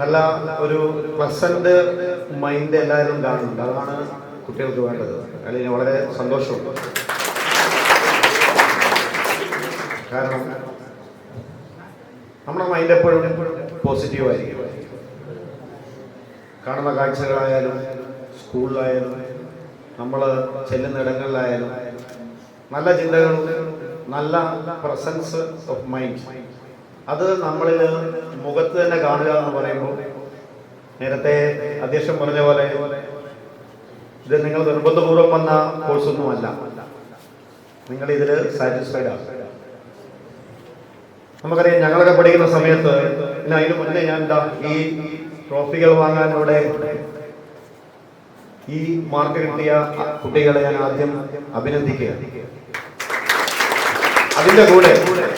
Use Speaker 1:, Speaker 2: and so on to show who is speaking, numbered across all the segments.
Speaker 1: നല്ല ഒരു pleasant mind എല്ലാവരും കാണുന്നുണ്ട്. അതാണ് കുട്ടികൾക്ക് വേണ്ടത്. അല്ലെങ്കിൽ വളരെ സന്തോഷമുണ്ട്. കാരണം നമ്മുടെ മൈൻഡ് എപ്പോഴും പോസിറ്റീവ് ആയിരിക്കും. കാണുന്ന കാഴ്ചകളായാലും സ്കൂളിലായാലും നമ്മൾ ചെല്ലുന്ന ഇടങ്ങളിലായാലും നല്ല ചിന്തകളും നല്ല പ്രസൻസ് ഓഫ് മൈൻഡ് അത് നമ്മളിൽ മുഖത്ത് തന്നെ കാണുക എന്ന് പറയുമ്പോൾ നേരത്തെ അധ്യക്ഷൻ പറഞ്ഞ പോലെ ഇത് നിങ്ങൾ നിർബന്ധപൂർവം വന്ന കോഴ്സൊന്നുമല്ല. നിങ്ങൾ ഇതിൽ സാറ്റിസ്ഫൈഡ് ആണ് നമുക്കറിയാം ഞങ്ങളൊക്കെ പഠിക്കുന്ന സമയത്ത് പിന്നെ അതിന് മുന്നേ ഞാൻ എന്താ ഈ ട്രോഫികൾ വാങ്ങാൻ ഇവിടെ ഈ മാർക്ക് കിട്ടിയ കുട്ടികളെ ഞാൻ ആദ്യം അഭിനന്ദിക്കുകയാണ് അതിന്റെ കൂടെ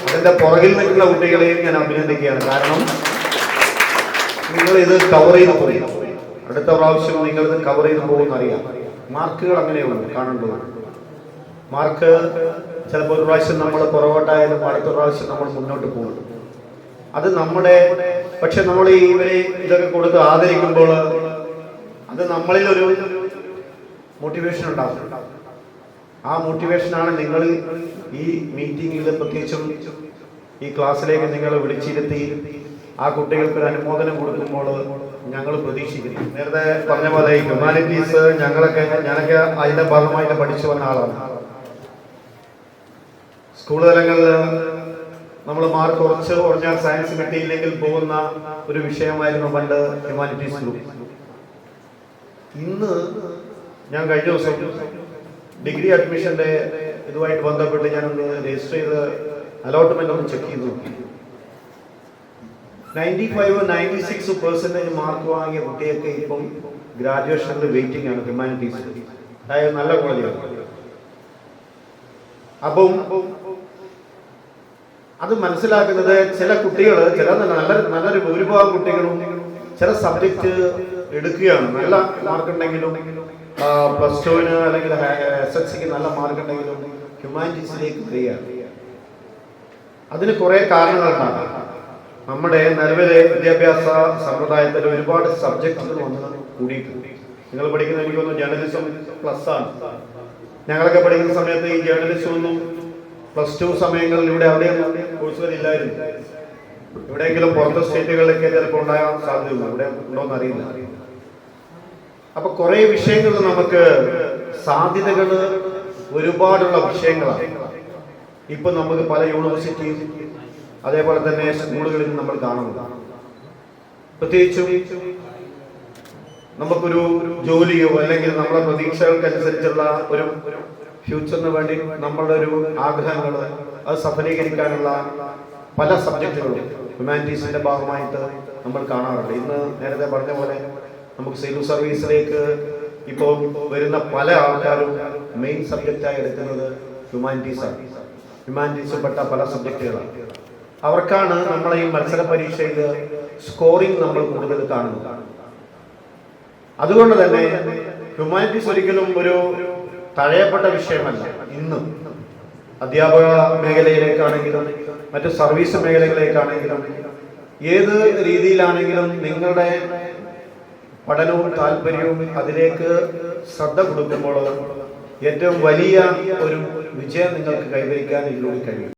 Speaker 1: അതിന്റെ പുറകിൽ നിൽക്കുന്ന കുട്ടികളെയും ഞാൻ അഭിനന്ദിക്കുകയാണ്. കാരണം നിങ്ങൾ ഇത് കവർ ചെയ്ത് പോയി. അടുത്ത പ്രാവശ്യം നിങ്ങൾ ഇത് കവർ ചെയ്ത് പോകുമെന്ന് അറിയാം മാർക്കുകൾ അങ്ങനെയുള്ളൂ കാണേണ്ടത്. മാർക്ക് ചിലപ്പോൾ ഒരു പ്രാവശ്യം നമ്മൾ പുറകോട്ടായാലും അടുത്ത പ്രാവശ്യം നമ്മൾ മുന്നോട്ട് പോകും. അത് നമ്മുടെ പക്ഷെ നമ്മൾ ഈ ഇവരെ ഇതൊക്കെ കൊടുത്ത് ആദരിക്കുമ്പോൾ അത് നമ്മളിൽ ഒരു മോട്ടിവേഷൻ ഉണ്ടാവും. ആ മോട്ടിവേഷനാണ് നിങ്ങൾ ഈ മീറ്റിംഗിൽ പ്രത്യേകിച്ചും ഈ ക്ലാസ്സിലേക്ക് നിങ്ങൾ വിളിച്ചിരുത്തി ആ കുട്ടികൾക്ക് ഒരു അനുമോദനം കൊടുക്കുമ്പോൾ ഞങ്ങൾ പ്രതീക്ഷിക്കുന്നു. നേരത്തെ പറഞ്ഞ പോലെ ഹ്യൂമാനിറ്റീസ് ഞങ്ങളൊക്കെ ഞാനൊക്കെ അതിന്റെ ഭാഗമായിട്ട് പഠിച്ചു വന്ന ആളാണ്. സ്കൂൾ തലങ്ങളിൽ നമ്മൾ മാർക്ക് കുറച്ച് കുറഞ്ഞാൽ സയൻസ് കിട്ടിയില്ലെങ്കിൽ പോകുന്ന ഒരു വിഷയമായിരുന്നു പണ്ട് ഹ്യൂമാനിറ്റീസ് ഗ്രൂപ്പ് ഇന്ന് ഞാൻ കഴിഞ്ഞ ദിവസം ഡിഗ്രി അഡ്മിഷന്റെ ഇതുമായിട്ട് ബന്ധപ്പെട്ട് ഞാനൊന്ന് രജിസ്റ്റർ ചെയ്ത് അലോട്ട്മെന്റ് ഒന്ന് ചെക്ക് ചെയ്ത് നോക്കി. Ninety five ninety six percentage mark വാങ്ങിയ കുട്ടിയൊക്കെ ഇപ്പം ഗ്രാജുവേഷനിൽ വെയിറ്റിംഗ് ആണ് ഹ്യൂമാനിറ്റീസ് അതായത് നല്ല കോളേജാണ് അപ്പം അത് മനസ്സിലാക്കുന്നത് ചില കുട്ടികൾ ചില നല്ല നല്ലൊരു ഭൂരിഭാഗം കുട്ടികളും ചില സബ്ജക്റ്റ് എടുക്കുകയാണ്. നല്ല മാർക്ക് ഉണ്ടെങ്കിലും പ്ലസ് ടുവിന് അല്ലെങ്കിൽ എസ് എൽ സിക്ക് നല്ല മാർക്ക് ഉണ്ടെങ്കിലും ഹ്യൂമാനിറ്റീസിലേക്ക് വരികയാണ്. അതിന് കുറെ കാരണങ്ങളുണ്ടാകും. നമ്മുടെ നിലവിലെ വിദ്യാഭ്യാസ സമ്പ്രദായത്തിൽ ഒരുപാട് സബ്ജക്റ്റുകൾ വന്ന് കൂടിയിട്ടുണ്ട്. നിങ്ങൾ പഠിക്കുന്ന എനിക്ക് തോന്നുന്നു ജേർണലിസം പ്ലസ് ആണ്. ഞങ്ങളൊക്കെ പഠിക്കുന്ന സമയത്ത് ഈ ജേർണലിസം ഒന്നും പ്ലസ് ടു സമയങ്ങളിൽ ഇവിടെ അവിടെയും കോഴ്സുകൾ ഇല്ലായിരുന്നു. എവിടെയെങ്കിലും പുറത്തെ സ്റ്റേറ്റുകളിലൊക്കെ ചിലപ്പോൾ ഉണ്ടാകാൻ സാധ്യതയുള്ളൂ ഇവിടെ ഉണ്ടോന്ന് അറിയില്ല. അപ്പൊ കുറെ വിഷയങ്ങൾ നമുക്ക് സാധ്യതകൾ ഒരുപാടുള്ള വിഷയങ്ങളാണ്. ഇപ്പൊ നമുക്ക് പല യൂണിവേഴ്സിറ്റിയും അതേപോലെ തന്നെ സ്കൂളുകളിൽ നമ്മൾ കാണുന്നത്. പ്രത്യേകിച്ചും നമുക്കൊരു ജോലിയോ അല്ലെങ്കിൽ നമ്മുടെ പ്രതീക്ഷകൾക്കനുസരിച്ചുള്ള ഒരു ഫ്യൂച്ചറിന് വേണ്ടി നമ്മളുടെ ഒരു ആഗ്രഹങ്ങൾ അത് സഫലീകരിക്കാനുള്ള പല സബ്ജക്റ്റുകളും ഹ്യൂമാനിറ്റീസിന്റെ ഭാഗമായിട്ട് നമ്മൾ കാണാറുണ്ട്. ഇന്ന് നേരത്തെ പറഞ്ഞ പോലെ നമുക്ക് സിവിൽ സർവീസിലേക്ക് ഇപ്പോൾ വരുന്ന പല ആൾക്കാരും മെയിൻ സബ്ജക്റ്റായി എടുക്കുന്നത് ഹ്യൂമാനിറ്റീസാണ് ആണ്. ഹ്യൂമാനിറ്റീസ് പെട്ട പല സബ്ജക്റ്റുകളാണ് അവർക്കാണ് നമ്മളെ ഈ മത്സര പരീക്ഷയിൽ സ്കോറിംഗ് നമ്മൾ കൂടുതൽ കാണുന്നത്. അതുകൊണ്ട് തന്നെ ഹ്യൂമാനിറ്റീസ് ഒരിക്കലും ഒരു തഴയപ്പെട്ട വിഷയമല്ല. ഇന്നും അധ്യാപക മേഖലയിലേക്കാണെങ്കിലും മറ്റ് സർവീസ് മേഖലകളിലേക്കാണെങ്കിലും ഏത് രീതിയിലാണെങ്കിലും നിങ്ങളുടെ പഠനവും താല്പര്യവും അതിലേക്ക് ശ്രദ്ധ കൊടുക്കുമ്പോൾ ഏറ്റവും വലിയ ഒരു വിജയം നിങ്ങൾക്ക് കൈവരിക്കാൻ ഇതിലൂടെ കഴിയും.